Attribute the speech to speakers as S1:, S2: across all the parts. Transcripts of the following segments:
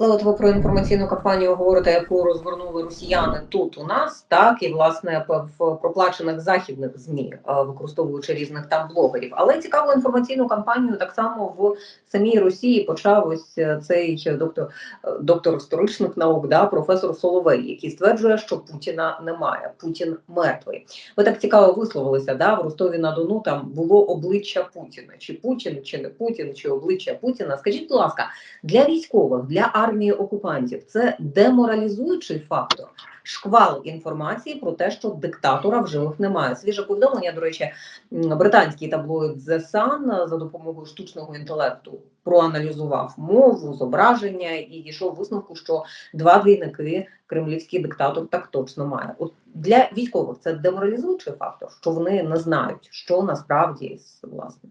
S1: Але от ви про інформаційну кампанію говорите, яку розгорнули росіяни тут у нас, так і власне в проплачених західних змі, е, використовуючи різних там блогерів. Але цікаву інформаційну кампанію так само в самій Росії почав ось е, цей доктор е, доктор історичних наук, да, професор Соловей, який стверджує, що Путіна немає, Путін мертвий. Ви так цікаво висловилися. Да, в Ростові на Дону там було обличчя Путіна, чи Путін, чи не Путін, чи обличчя Путіна. Скажіть, будь ласка, для військових, для армії окупантів це деморалізуючий фактор. Шквал інформації про те, що диктатора в живих немає. Свіже повідомлення, до речі, британський таблоїд The Sun за допомогою штучного інтелекту проаналізував мову, зображення і дійшов висновку, що два двійники кремлівський диктатор так точно має. От для військових це деморалізуючий фактор, що вони не знають, що насправді з власне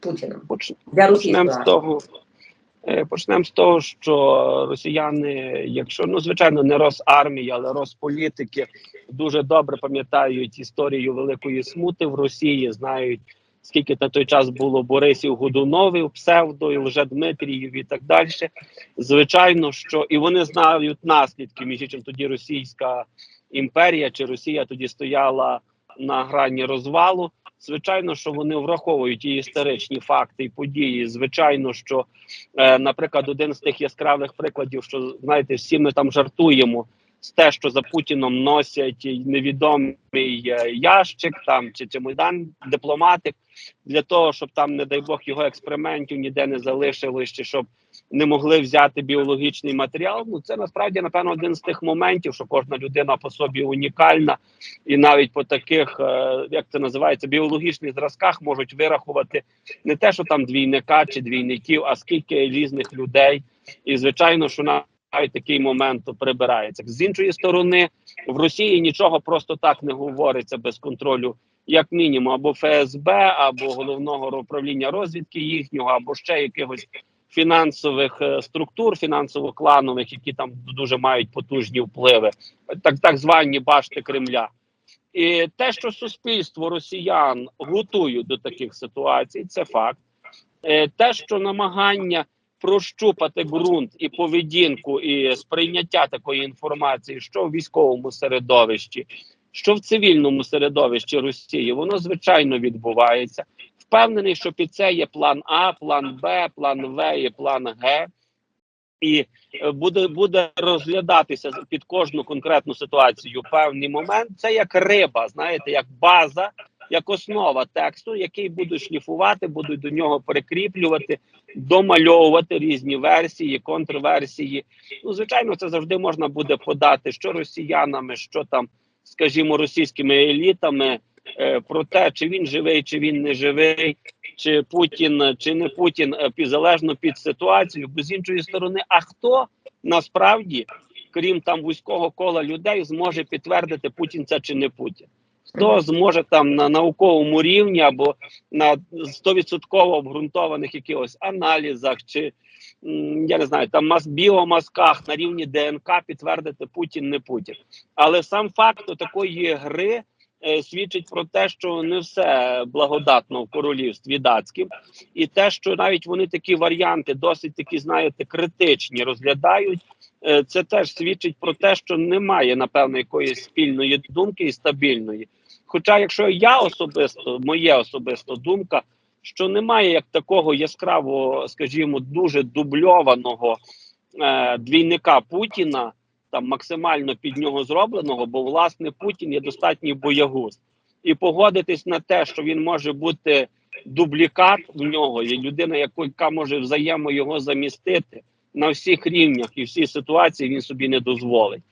S1: Путіним для російської
S2: Почнемо з
S1: армії.
S2: Е, Почнемо з того, що росіяни, якщо ну звичайно не Росармія, але Росполітики дуже добре пам'ятають історію великої смути в Росії, знають скільки на той час було Борисів Годунових, псевдо, і Лжедмитріїв і так далі. Звичайно, що і вони знають наслідки, між іншим тоді Російська імперія чи Росія тоді стояла на грані розвалу. Звичайно, що вони враховують і історичні факти і події. Звичайно, що, е, наприклад, один з тих яскравих прикладів, що знаєте, всі ми там жартуємо з те, що за Путіном носять невідомий е, ящик там чи чемодан, дипломатик, для того, щоб там, не дай Бог, його експериментів ніде не залишилось, чи щоб не могли взяти біологічний матеріал. Ну це насправді напевно один з тих моментів, що кожна людина по собі унікальна, і навіть по таких, е, як це називається, біологічних зразках можуть вирахувати не те, що там двійника чи двійників, а скільки різних людей. І звичайно, що навіть такий момент прибирається. З іншої сторони, в Росії нічого просто так не говориться без контролю, як мінімум, або ФСБ, або головного управління розвідки їхнього, або ще якихось фінансових е, структур, фінансово-кланових, які там дуже мають потужні впливи, так, так звані башти Кремля. І те, що суспільство росіян готують до таких ситуацій, це факт. Е, Те, що намагання прощупати ґрунт і поведінку, і сприйняття такої інформації, що в військовому середовищі, що в цивільному середовищі Росії, воно звичайно відбувається. Впевнений, що під це є план А, план Б, план В і план Г. І е, буде буде розглядатися під кожну конкретну ситуацію певний момент. Це як риба, знаєте, як база, як основа тексту, який будуть шліфувати, будуть до нього прикріплювати, домальовувати різні версії, контрверсії. Ну, звичайно, це завжди можна буде подати що росіянами, що там, скажімо, російськими елітами про те, чи він живий, чи він не живий, чи Путін, чи не Путін, е, залежно під ситуацією. Бо з іншої сторони, а хто насправді, крім там вузького кола людей, зможе підтвердити Путін це чи не Путін? Хто зможе там на науковому рівні або на 100% обґрунтованих якихось аналізах, чи я не знаю, там біомазках на рівні ДНК підтвердити Путін не Путін. Але сам факт такої гри е, свідчить про те, що не все благодатно в королівстві датським, і те, що навіть вони такі варіанти досить такі, знаєте, критичні розглядають. е, Це теж свідчить про те, що немає напевно якоїсь спільної думки і стабільної. Хоча, якщо я особисто, моя особиста думка, що немає як такого яскравого, скажімо, дуже дубльованого е, двійника Путіна, там максимально під нього зробленого, бо власне Путін є достатній боягуз. І погодитись на те, що він може бути дублікат в нього, є людина, яка може взаємо його замістити на всіх рівнях і всі ситуації він собі не дозволить.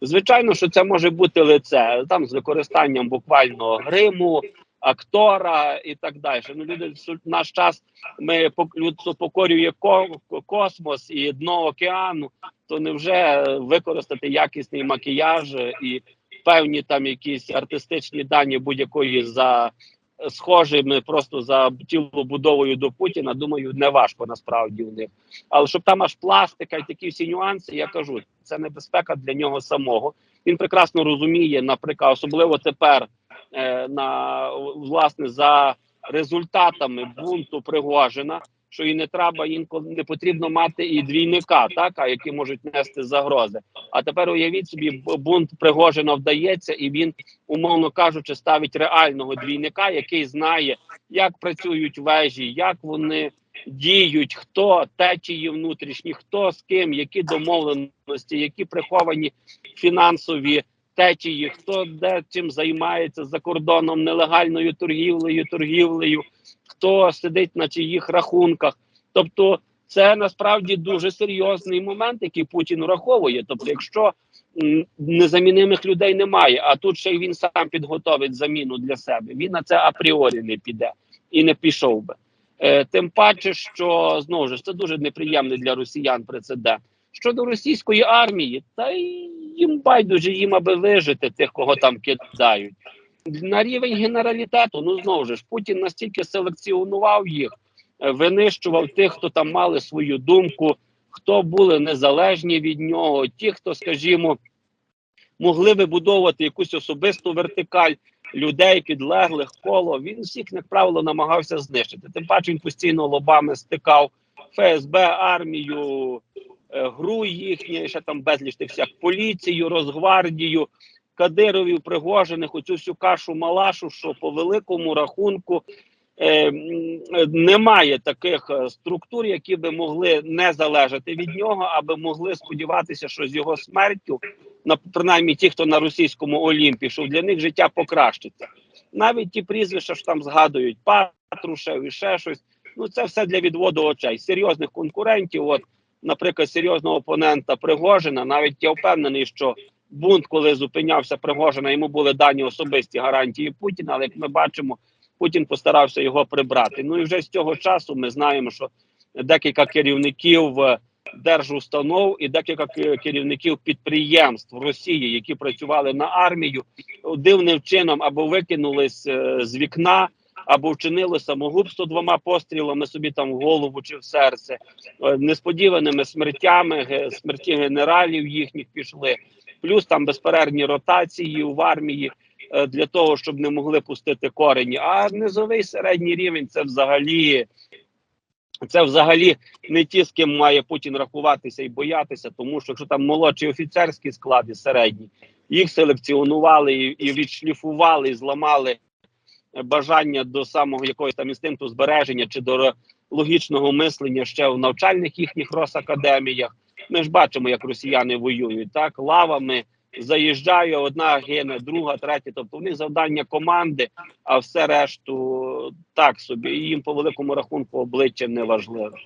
S2: Звичайно, що це може бути лице там з використанням буквально гриму, актора і так далі. Ну, люди наш час ми людство покорює ко- космос і дно океану. То невже використати якісний макіяж і певні там якісь артистичні дані будь-якої за схожими просто за тілобудовою до Путіна, думаю, не важко насправді у них. Але щоб там аж пластика і такі всі нюанси, я кажу, це небезпека для нього самого. Він прекрасно розуміє, наприклад, особливо тепер е, на власне за результатами бунту Пригожина, що і не треба інколи не потрібно мати і двійника, так а які можуть нести загрози. А тепер уявіть собі, бунт Пригожина вдається, і він, умовно кажучи, ставить реального двійника, який знає, як працюють вежі, як вони діють, хто течії внутрішні, хто з ким, які домовленості, які приховані фінансові течії, хто де чим займається за кордоном нелегальною торгівлею, торгівлею, хто сидить на чиїх рахунках. Тобто, це насправді дуже серйозний момент, який Путін враховує. Тобто, якщо незамінимих людей немає, а тут ще й він сам підготовить заміну для себе. Він на це апріорі не піде і не пішов би. Е, тим паче, що знову ж це дуже неприємний для росіян прецедент. Щодо російської армії, та їм байдуже їм аби вижити тих, кого там кидають. На рівень генералітету, ну знову ж Путін настільки селекціонував їх, е, винищував тих, хто там мали свою думку, хто були незалежні від нього, ті, хто, скажімо, могли вибудовувати якусь особисту вертикаль людей, підлеглих коло. Він всіх, як правило, намагався знищити. Тим паче він постійно лобами стикав ФСБ, армію, е, гру їхнє, ще там безліч тих всяк поліцію, Росгвардію, Кадировів, Пригожених, оцю всю кашу малашу, що по великому рахунку е, немає таких е, структур, які би могли не залежати від нього, аби могли сподіватися, що з його смертю, на принаймні ті, хто на російському Олімпі, що для них життя покращиться. Навіть ті прізвища, що там згадують Патрушев і ще щось. Ну це все для відводу очей. Серйозних конкурентів, от, наприклад, серйозного опонента Пригожина, навіть я впевнений, що бунт, коли зупинявся Пригожина, йому були дані особисті гарантії Путіна. Але як ми бачимо, Путін постарався його прибрати. Ну і вже з цього часу ми знаємо, що декілька керівників е, держустанов і декілька керівників підприємств Росії, які працювали на армію, дивним чином або викинулись е, з вікна. Або вчинили самогубство двома пострілами собі там в голову чи в серце, Е, несподіваними смертями, смерті генералів їхніх пішли, плюс там безперервні ротації в армії е, для того, щоб не могли пустити корені. А низовий середній рівень це взагалі. Це взагалі не ті, з ким має Путін рахуватися і боятися, тому що якщо там молодші офіцерські склади, середні, їх селекціонували і, і відшліфували, і зламали бажання до самого якогось там інстинкту збереження чи до логічного мислення ще в навчальних їхніх росакадеміях. Ми ж бачимо, як росіяни воюють так лавами. Заїжджає одна гине, друга, третя. Тобто в них завдання команди, а все решту так собі. І їм по великому рахунку обличчя не важливо.